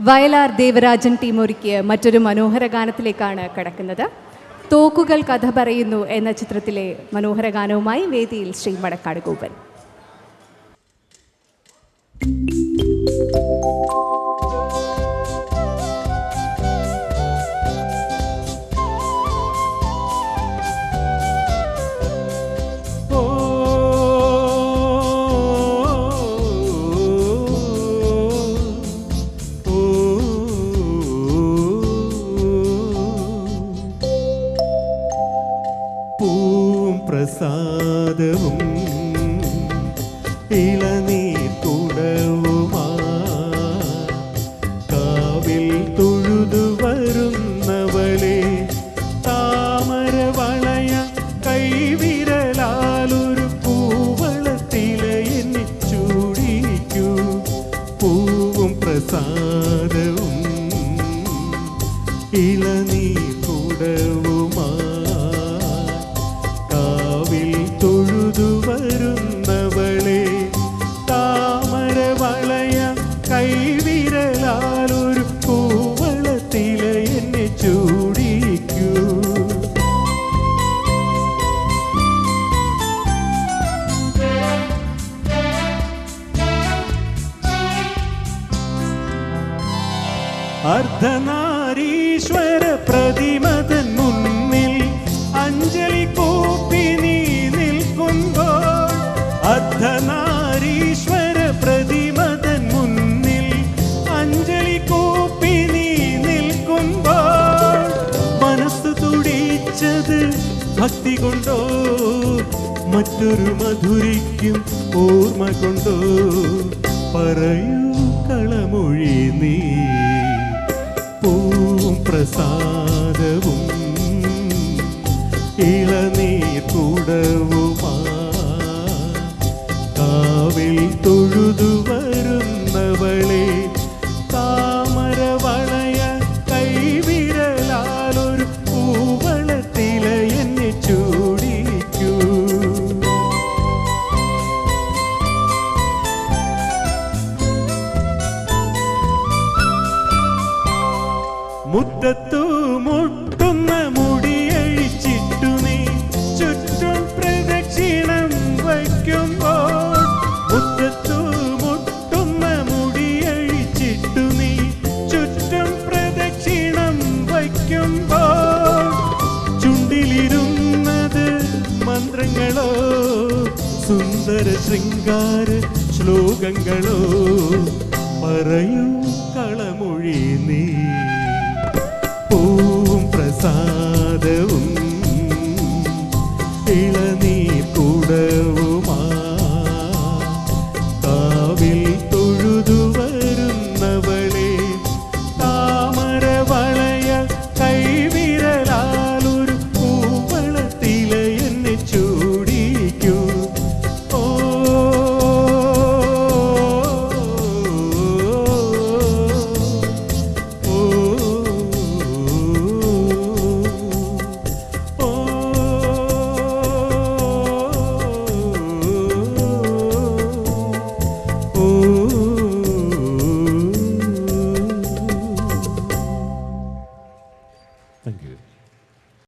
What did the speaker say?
Vayalar Devarajan team ഒരുക്കിയ മറ്റൊരു മനോഹര ഗാനത്തിലേക്കാണ് കടക്കുന്നത്. തോക്കുകൾ കഥ പറയുന്നു എന്ന ചിത്രത്തിലെ മനോഹര ഗാനവുമായി വേദിയിൽ ശ്രീ മടക്കാട് ഗോപൻ. പ്രസാദവും ഇളനീർ കുടവുമാ കാവിൽ തൊഴുതു വരുന്നവളെ താമര വളയ കൈവിരലാലൊരു പൂവളത്തിലെ എന്നിച്ചൂടിക്കൂ പൂവും പ്രസാദവും അർദ്ധനാരീശ്വര പ്രതിമതൻ മുന്നിൽ അഞ്ജലി കൂപ്പി നീ നിൽക്കുമ്പോൾ അർദ്ധനാരീശ്വര പ്രതിമതൻ മുന്നിൽ അഞ്ജലി കൂപ്പി നീ നിൽക്കുമ്പോൾ മനസ്സ് തുടിച്ചത് ഭക്തി കൊണ്ടോ? മറ്റൊരു മധുരിക്കും ഓർമ്മ കൊണ്ടോ? പറയൂ കളമൊഴി നീ. പൂവും പ്രസാദവും ഇളനീർ കൂടവുമാ മുറ്റത്തു മുട്ടുന്ന മുടിയഴിച്ചിട്ടു നീ. ചുറ്റും പ്രദക്ഷിണം വയ്ക്കുമ്പോൾ മുറ്റത്തു മുട്ടുന്ന മുടിയഴിച്ചിട്ടു നീ. ചുറ്റും പ്രദക്ഷിണം വയ്ക്കുമ്പോൾ ചുണ്ടിലിരുന്നത് മന്ത്രങ്ങളോ സുന്ദര ശൃംഗാര ശ്ലോകങ്ങളോ പറയൂ കളമൊഴി നീ. Oh.